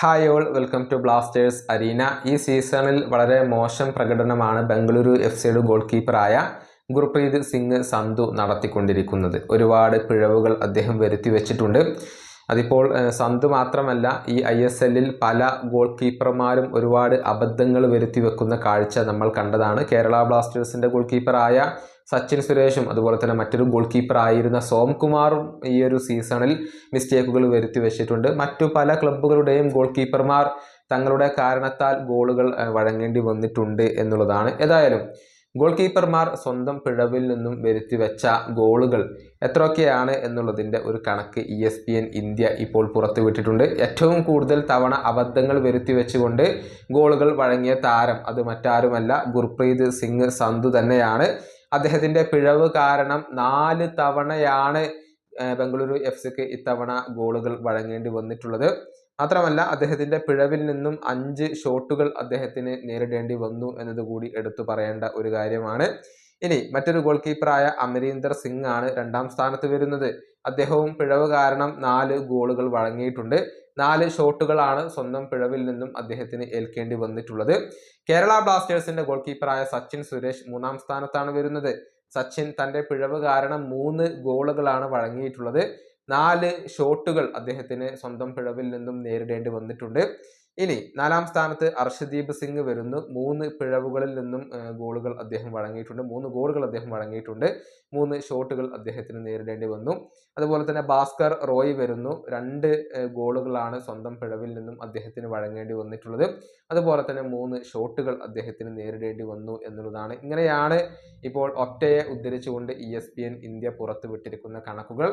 Hi all welcome to blasters arena ഈ സീസണിൽ വളരെ മോശം പ്രകടനമാണ് ബംഗളൂരു എഫ് സിയുടെ ഗോൾ കീപ്പറായ ഗുർപ്രീത് സിംഗ് സന്തു നടത്തിക്കൊണ്ടിരിക്കുന്നത്. ഒരുപാട് പിഴവുകൾ അദ്ദേഹം വരുത്തി വെച്ചിട്ടുണ്ട്. അതിപ്പോൾ സന്ത് മാത്രമല്ല ഈ ഐ എസ് എല്ലിൽ പല ഗോൾ കീപ്പർമാരും ഒരുപാട് അബദ്ധങ്ങൾ വരുത്തി വെക്കുന്ന കാഴ്ച നമ്മൾ കണ്ടതാണ്. കേരള ബ്ലാസ്റ്റേഴ്സിന്റെ ഗോൾ കീപ്പറായ സച്ചിൻ സുരേഷും അതുപോലെ തന്നെ മറ്റൊരു ഗോൾ കീപ്പർ ആയിരുന്ന സോംകുമാറും ഈ ഒരു സീസണിൽ മിസ്റ്റേക്കുകൾ വരുത്തി വെച്ചിട്ടുണ്ട്. മറ്റു പല ക്ലബ്ബുകളുടെയും ഗോൾ കീപ്പർമാർ തങ്ങളുടെ കാരണത്താൽ ഗോളുകൾ വഴങ്ങേണ്ടി വന്നിട്ടുണ്ട് എന്നുള്ളതാണ്. ഏതായാലും ഗോൾ കീപ്പർമാർ സ്വന്തം പിഴവിൽ നിന്നും വരുത്തി വെച്ച ഗോളുകൾ എത്രയൊക്കെയാണ് എന്നുള്ളതിന്റെ ഒരു കണക്ക് E S P N India ഇപ്പോൾ പുറത്തുവിട്ടിട്ടുണ്ട്. ഏറ്റവും കൂടുതൽ തവണ അബദ്ധങ്ങൾ വരുത്തി വെച്ചുകൊണ്ട് ഗോളുകൾ വഴങ്ങിയ താരം അത് മറ്റാരുമല്ല ഗുർപ്രീത് സിംഗ് സന്ധു തന്നെയാണ്. അദ്ദേഹത്തിന്റെ പിഴവ് കാരണം നാല് തവണയാണ് ബംഗളൂരു എഫ് സിക്ക് ഇത്തവണ ഗോളുകൾ വഴങ്ങേണ്ടി വന്നിട്ടുള്ളത്. മാത്രമല്ല അദ്ദേഹത്തിന്റെ പിഴവിൽ നിന്നും അഞ്ച് ഷോട്ടുകൾ അദ്ദേഹത്തിന് നേരിടേണ്ടി വന്നു എന്നതുകൂടി എടുത്തു പറയേണ്ട ഒരു കാര്യമാണ്. ഇനി മറ്റൊരു ഗോൾ കീപ്പറായ അമരീന്ദർ സിംഗ് ആണ് രണ്ടാം സ്ഥാനത്ത് വരുന്നത്. അദ്ദേഹവും പിഴവ് കാരണം നാല് ഗോളുകൾ വഴങ്ങിയിട്ടുണ്ട്. നാല് ഷോട്ടുകളാണ് സ്വന്തം പിഴവിൽ നിന്നും അദ്ദേഹത്തിന് ഏൽക്കേണ്ടി വന്നിട്ടുള്ളത്. കേരള ബ്ലാസ്റ്റേഴ്സിന്റെ ഗോൾ കീപ്പറായ സച്ചിൻ സുരേഷ് മൂന്നാം സ്ഥാനത്താണ് വരുന്നത്. സച്ചിൻ തന്റെ പിഴവ് കാരണം മൂന്ന് ഗോളുകളാണ് വഴങ്ങിയിട്ടുള്ളത്. നാല് ഷോട്ടുകൾ അദ്ദേഹത്തിന് സ്വന്തം പിഴവിൽ നിന്നും നേരിടേണ്ടി വന്നിട്ടുണ്ട്. ഇനി നാലാം സ്ഥാനത്ത് അർഷദീപ് സിംഗ് വരുന്നു. മൂന്ന് പിഴവുകളിൽ നിന്നും ഗോളുകൾ അദ്ദേഹം വഴങ്ങിയിട്ടുണ്ട്. മൂന്ന് ഗോളുകൾ അദ്ദേഹം വഴങ്ങിയിട്ടുണ്ട്. മൂന്ന് ഷോട്ടുകൾ അദ്ദേഹത്തിന് നേരിടേണ്ടി വന്നു. അതുപോലെ തന്നെ ഭാസ്കർ റോയ് വരുന്നു. രണ്ട് ഗോളുകളാണ് സ്വന്തം പിഴവിൽ നിന്നും അദ്ദേഹത്തിന് വഴങ്ങേണ്ടി വന്നിട്ടുള്ളത്. അതുപോലെ തന്നെ മൂന്ന് ഷോട്ടുകൾ അദ്ദേഹത്തിന് നേരിടേണ്ടി വന്നു എന്നുള്ളതാണ്. ഇങ്ങനെയാണ് ഇപ്പോൾ ഒറ്റയെ ഉദ്ധരിച്ചുകൊണ്ട് E S P N India പുറത്തുവിട്ടിരിക്കുന്ന കണക്കുകൾ.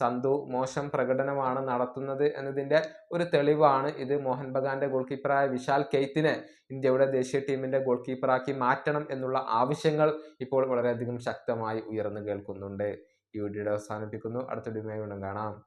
സന്തു മോശം പ്രകടനമാണ് നടത്തുന്നത് എന്നതിന്റെ ഒരു തെളിവാണ് ഇത്. മോഹൻ ബഗാന്റെ ഗോൾ കീപ്പറായ വിശാൽ കെയ്ത്തിനെ ഇന്ത്യയുടെ ദേശീയ ടീമിന്റെ ഗോൾ കീപ്പറാക്കി മാറ്റണം എന്നുള്ള ആവശ്യങ്ങൾ ഇപ്പോൾ വളരെയധികം ശക്തമായി ഉയർന്നു കേൾക്കുന്നുണ്ട്. ഈ വീഡിയോയുടെ അവസാനിപ്പിക്കുന്നു. അടുത്ത വീഡിയോയുമായി കാണാം.